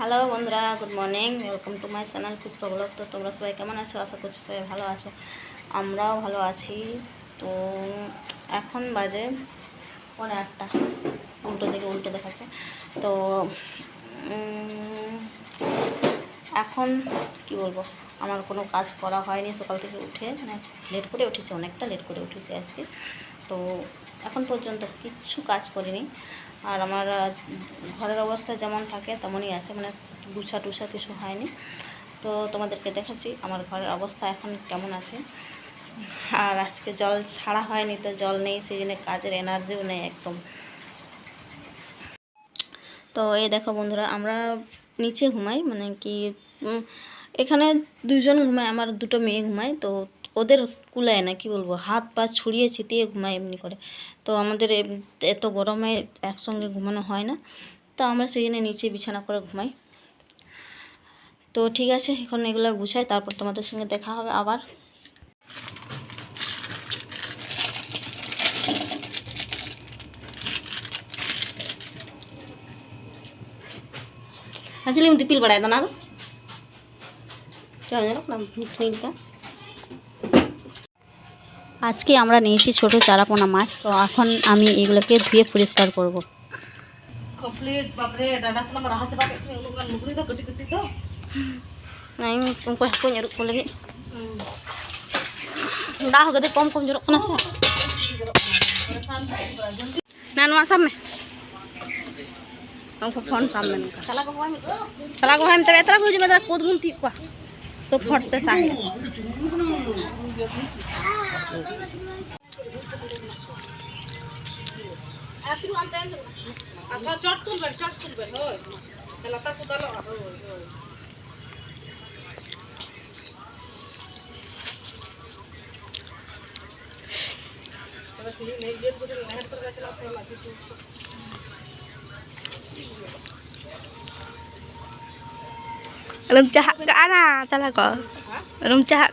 Hello বন্ধুরা, good morning. Welcome to my channel Pushpa blog তো তোমরা সবাই কেমন আছো? আশা করছি সবাই ভালো আছো। আমরাও ভালো আছি। তো এখন বাজে পরে আটটা। উল্টো দিকে উল্টো দেখাচ্ছে। তো এখন কি বলব? আমার কোনো কাজ করা হয়নি। সকাল থেকে উঠে মানে লেট করে উঠেছি, অনেকটা লেট করে উঠেছি আজকে। তো এখন পর্যন্ত কিচ্ছু কাজ করিনি। আর আমার ঘরের অবস্থা যেমন থাকে তেমনই আছে মানে গুছা টুসা কিছু হয়নি। তো তোমাদেরকে দেখাচ্ছি আমার ঘরের অবস্থা এখন কেমন আছে। আর আজকে জল ছাড়া হয়নি, তো জল নেই সেই জন্য কাজের এনার্জিও নেই একদম। তো এই দেখো বন্ধুরা, আমরা নিচে ঘুমাই মানে কি এখানে দুজন ঘুমায়, আমার দুটো মেয়ে ঘুমায়, তো ওদের কুলায় না, কি বলব? হাত পা ছড়িয়ে ছিটিয়ে ঘুমায় এমনি করে। তো আমাদের এত গরমে একসঙ্গে ঘুমানো হয় না। তো আমরা সেই জন্য নিচে বিছানা করে ঘুমাই। তো ঠিক আছে, এখন এগুলো গুছাই, তারপর তোমাদের সঙ্গে দেখা হবে আবার। আসলে আমি টিপিল বাড়াই না গো চল না আজকে আমরা নিয়েছি ছোট চারাপোনা মাছ তো এখন আমি এগুলোকে ধুয়ে পরিষ্কার করব ᱫᱟᱜ ᱦᱚᱸ ᱠᱚᱢ ᱠᱚᱢ ᱡᱚᱨᱚᱜ ᱠᱟᱱᱟ ᱥᱮ ᱱᱟ ᱱᱚᱣᱟ ᱥᱟᱢ ᱢᱮ ᱩᱱᱠᱩ ᱯᱷᱳᱱ ᱥᱟᱢ ᱢᱮ ᱱᱚᱝᱠᱟ ᱪᱟᱞᱟ ᱠᱚ ᱦᱚᱭ ᱢᱮ ᱪᱟᱞᱟ ᱠᱚ ᱦᱚᱭ ᱢᱮ ᱛᱚᱵᱮ ᱛᱟᱨᱟ ᱦᱩᱡᱩᱜ ᱢᱮ ᱛᱟᱨᱟ ᱠᱚᱫ ᱵᱩᱱ ᱴᱷᱤᱠ ᱠᱚᱣᱟ ᱥᱚ ᱯᱷᱚᱴ ᱛᱮ ᱥᱟᱦᱮ Belum তুলবেন চট তুলবেন হয় তাহলে তার কোথাও cahak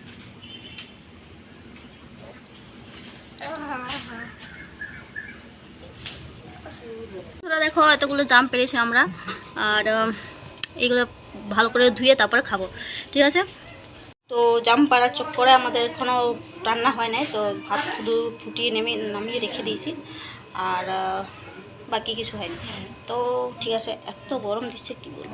দেখো এতগুলো জাম পেরেছি আমরা। আর এগুলো ভালো করে ধুয়ে তারপরে খাব। ঠিক আছে? তো জাম পাড়ার করে আমাদের এখনও রান্না হয় নাই, তো ভাত শুধু ফুটিয়ে নেমে নামিয়ে রেখে দিয়েছি। আর বাকি কিছু হয়নি। তো ঠিক আছে, এত গরম দিচ্ছে, কি বলব?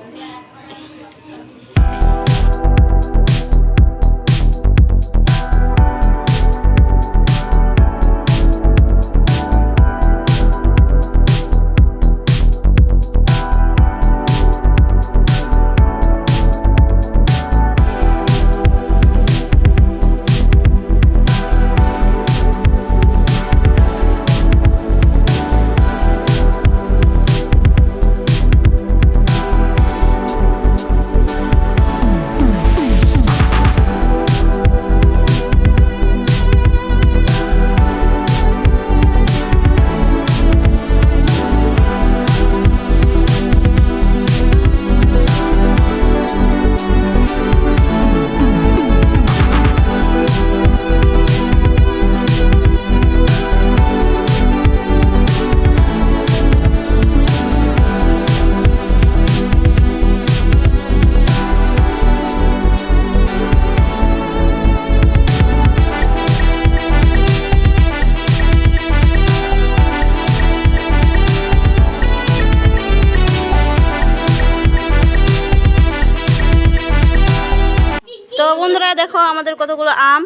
বন্ধুরা দেখো আমাদের কতগুলো আম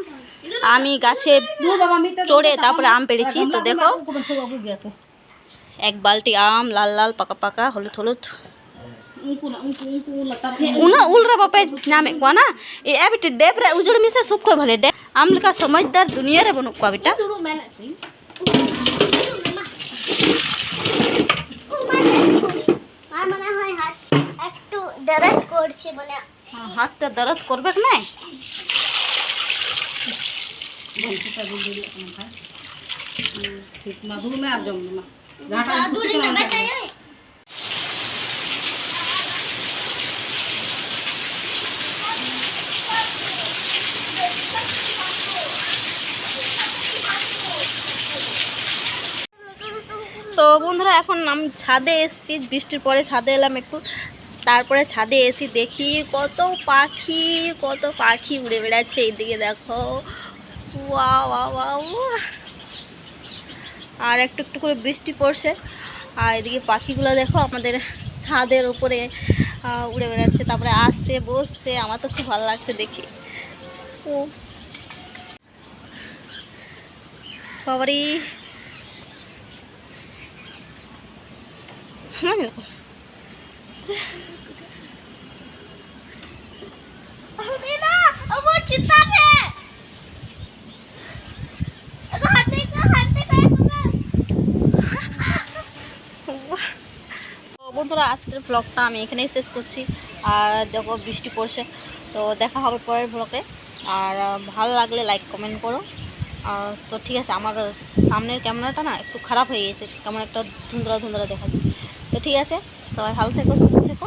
আমি গাছে চড়ে তারপরে আম পেড়েছি তো দেখো এক বালতি আম লাল লাল পাকা পাকা হলুদ হলুদ উনকু না উনকু উনকু লাতা उना उलरा बापे नामे को ना ए एबिट डेब रे उजड़ मिसे सब को भले डे आम लका समझदार दुनिया रे बनु को बेटा শুরু মেলা আর মনে হয় হাত একটু ডাইরেক্ট তো বন্ধুরা, এখন আমি ছাদে এসেছি, বৃষ্টির পরে ছাদে এলাম একটু। তারপরে ছাদে এসি দেখি কত পাখি কত পাখি উড়ে বেড়াচ্ছে। এইদিকে দেখো আর একটু একটু করে বৃষ্টি পড়ছে। আর এদিকে পাখিগুলো দেখো, আমাদের ছাদের উপরে উড়ে বেড়াচ্ছে, তারপরে আসছে, বসছে। আমার তো খুব ভালো লাগছে দেখি। ও। বাবারি। আমার হ্যাঁ, হ্যাঁ। চিন্তা বন্ধুরা, আজকের ব্লগটা আমি এখানেই শেষ করছি। আর দেখো, বৃষ্টি পড়ছে, তো দেখা হবে পরের ব্লগে আর ভালো লাগলে লাইক কমেন্ট করো। আর, তো ঠিক আছে, আমার সামনের ক্যামেরাটা না একটু খারাপ হয়ে গেছে, কেমন একটা ধুন্দরা ধুন্দরা দেখাচ্ছে। তো ঠিক আছে, সবাই ভালো থেকো, সুস্থ থেকো।